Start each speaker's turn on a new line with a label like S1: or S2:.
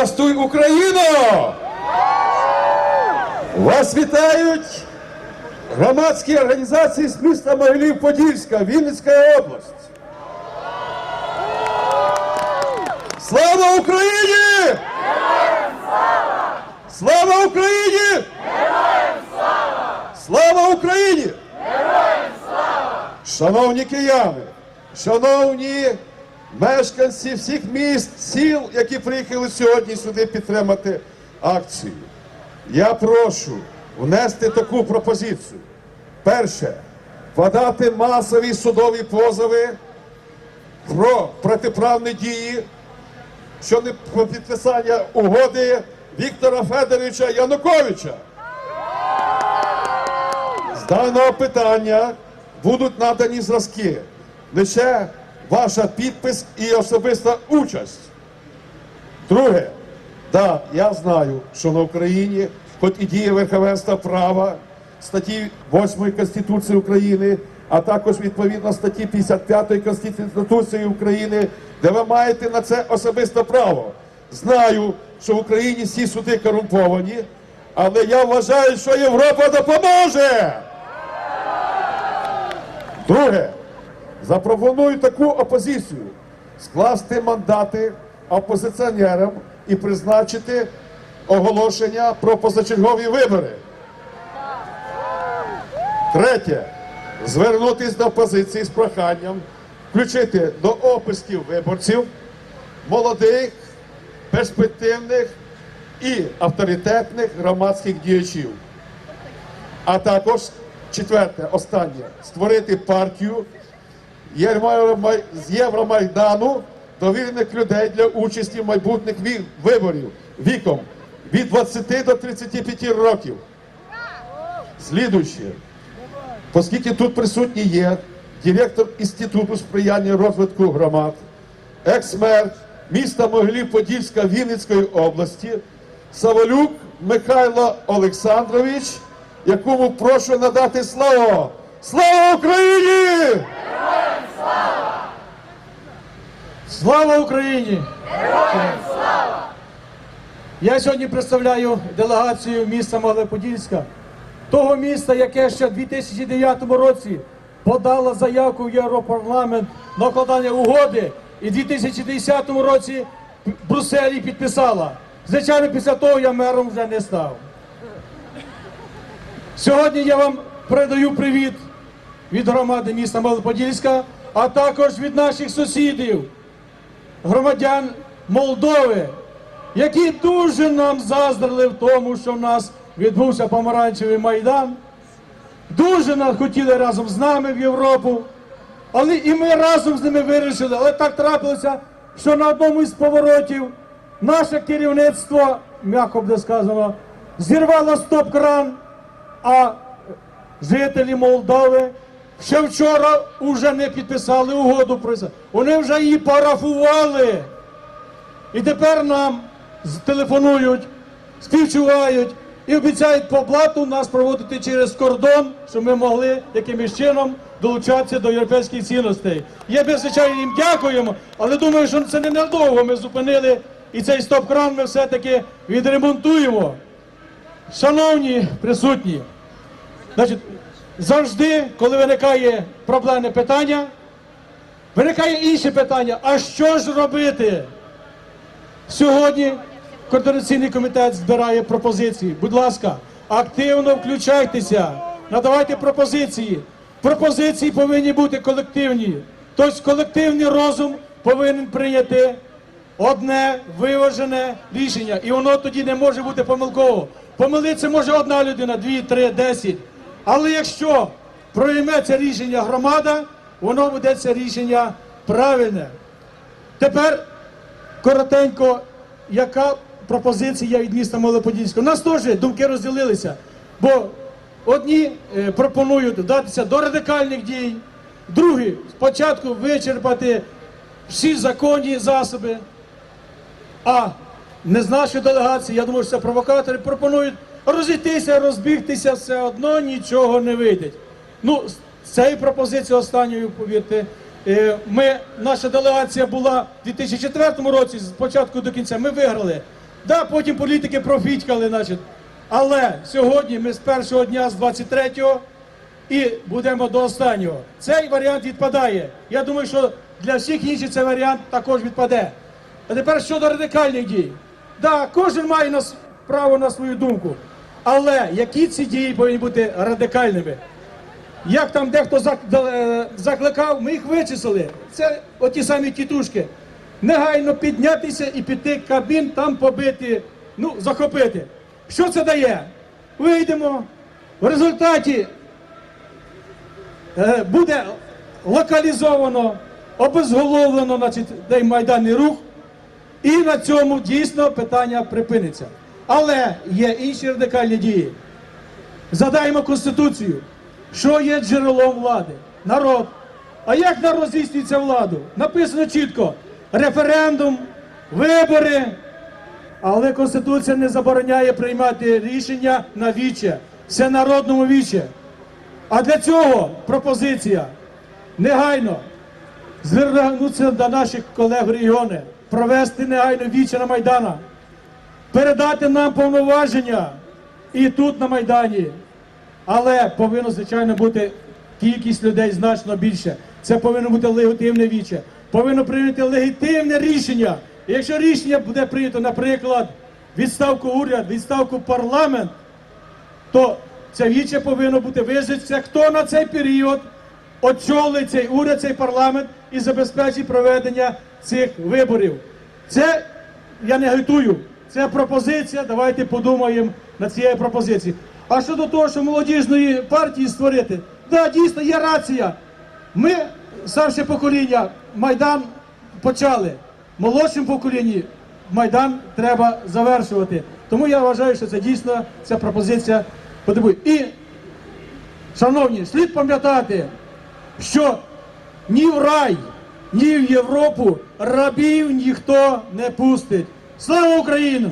S1: Здравствуй, Україно! Вас вітають громадські організації з міста Могилів-Подільська, Вінницька область. Слава Україні! Слава Україні! Слава Україні! Героям слава! Шановні кияни, шановні мешканці всіх міст, сіл, які приїхали сьогодні сюди підтримати акцію, я прошу внести таку пропозицію. Перше, подати масові судові позови про протиправні дії щодо підписання угоди Віктора Федоровича Януковича. З даного питання будуть надані зразки. Лише ваша підпис і особиста участь. Друге, да, я знаю, що на Україні, хоч і діє верховенство права статті 8 Конституції України, а також відповідно статті 55 Конституції України, де ви маєте на це особисте право. Знаю, що в Україні всі суди корумповані, але я вважаю, що Європа допоможе. Друге, запропоную таку опозицію скласти мандати опозиціонерам і призначити оголошення про позачергові вибори. Третє, звернутися до опозиції з проханням включити до описків виборців молодих, перспективних і авторитетних громадських діячів. А також четверте, останнє створити партію з Євромайдану довірених людей для участі в майбутніх виборів віком від 20 до 35 років. Слідуюче, оскільки тут присутні є директор Інституту сприяння розвитку громад, екс-мер міста Могилів-Подільська Вінницької області Саволюк Михайло Олександрович, якому прошу надати слово. Слава Україні!
S2: Слава Україні! Героям слава! Я сьогодні представляю делегацію міста Могилев-Подільська, того міста, яке ще в 2009 році подало заявку в Європарламент на укладання угоди і в 2010 році в Брюсселі підписала. Звичайно, після того я мером вже не став. Сьогодні я вам передаю привіт від громади міста Могилев-Подільська, а також від наших сусідів громадян Молдови, які дуже нам заздрили в тому, що в нас відбувся помаранчевий майдан. Дуже нас хотіли разом з нами в Європу. Але і ми разом з ними вирішили. Але так трапилося, що на одному із поворотів наше керівництво, м'яко буде сказано, зірвало стоп-кран, а жителі Молдови ще вчора вже не підписали угоду про це. Вони вже її парафували. І тепер нам телефонують, співчувають і обіцяють по блату нас проводити через кордон, щоб ми могли якимось чином долучатися до європейських цінностей. Є ми, звичайно, їм дякуємо, але думаю, що це не надовго ми зупинили і цей стоп-кран ми все-таки відремонтуємо. Шановні присутні, значить, завжди, коли виникає проблемне питання, виникає інше питання: а що ж робити? Сьогодні координаційний комітет збирає пропозиції. Будь ласка, активно включайтеся, надавайте пропозиції. Пропозиції повинні бути колективні. Тобто колективний розум повинен прийняти одне виважене рішення. І воно тоді не може бути помилково. Помилитися може одна людина, дві, три, десять. Але якщо прийме це рішення громада, воно буде це рішення правильне. Тепер коротенько, яка пропозиція від міста Малоподільського? У нас теж думки розділилися, бо одні е, пропонують вдатися до радикальних дій, другі спочатку вичерпати всі законні засоби, а не з нашої делегації, я думаю, що це провокатори, пропонують розійтися, розбігтися, все одно нічого не вийде. Ну, цією пропозицією останньою, повірте, е, ми, наша делегація була в 2004 році, з початку до кінця, ми виграли. Да, потім політики профітькали, значить. Але сьогодні ми з першого дня, з 23-го, і будемо до останнього. Цей варіант відпадає. Я думаю, що для всіх інших цей варіант також відпаде. А тепер щодо радикальних дій. Да, кожен має нас право на свою думку. Але які ці дії повинні бути радикальними? Як там дехто е, закликав, ми їх вичислили. Це оті самі тітушки. Негайно піднятися і піти кабін, там побити, ну, захопити. Що це дає? Вийдемо. В результаті е, буде локалізовано, обезголовлено значить, майданний рух, і на цьому дійсно питання припиниться. Але є інші радикальні дії. Задаємо Конституцію, що є джерелом влади? Народ. А як народ здійснюється владу? Написано чітко: референдум, вибори. Але Конституція не забороняє приймати рішення на віче, все народному віче. А для цього пропозиція негайно звернутися до наших колег регіони, провести негайно віче на Майдана, передати нам повноваження і тут на Майдані. Але повинно, звичайно, бути кількість людей значно більше. Це повинно бути легітимне віче. Повинно прийняти легітимне рішення. І якщо рішення буде прийнято, наприклад, відставку уряд, відставку парламент, то це віче повинно бути визначитися, хто на цей період очолить цей уряд, цей парламент і забезпечить проведення цих виборів. Це я не агітую. Це пропозиція. Давайте подумаємо над цією пропозицією. А щодо того, що молодіжної партії створити, да, дійсно є рація. Ми, старше покоління, Майдан почали. Молодшим поколінні Майдан треба завершувати. Тому я вважаю, що це дійсно ця пропозиція потребує. І, шановні, слід пам'ятати, що ні в рай, ні в Європу рабів ніхто не пустить. Слава Україні!